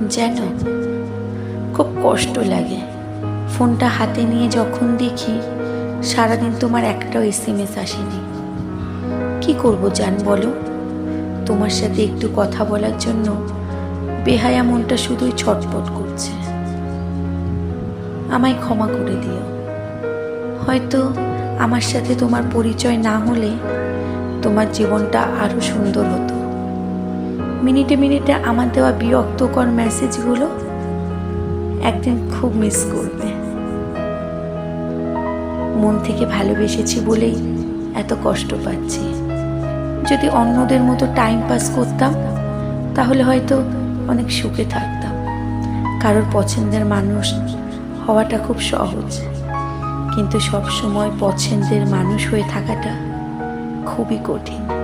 যেন খুব কষ্ট লাগে। ফোনটা হাতে নিয়ে যখন দেখি, সারাদিন তোমার একটাও এস এম এস আসেনি। কি করব জান বলো? তোমার সাথে একটু কথা বলার জন্য বেহায়া মনটা শুধুই ছটপট করছে। আমায় ক্ষমা করে দিও। হয়তো আমার সাথে তোমার পরিচয় না হলে তোমার জীবনটা আরও সুন্দর হতো। মিনিটে মিনিটে আমার দেওয়া বিরক্তকর মেসেজগুলো একদিন খুব মিস করবে। মন থেকে ভালোবেসেছি বলেই এত কষ্ট পাচ্ছি। যদি অন্যদের মতো টাইম পাস করতাম, তাহলে হয়তো অনেক সুখে থাকতাম। কারোর পছন্দের মানুষ হওয়াটা খুব সহজ। কিন্তু সব সময় পছন্দের মানুষ হয়ে থাকাটা খুবই কঠিন।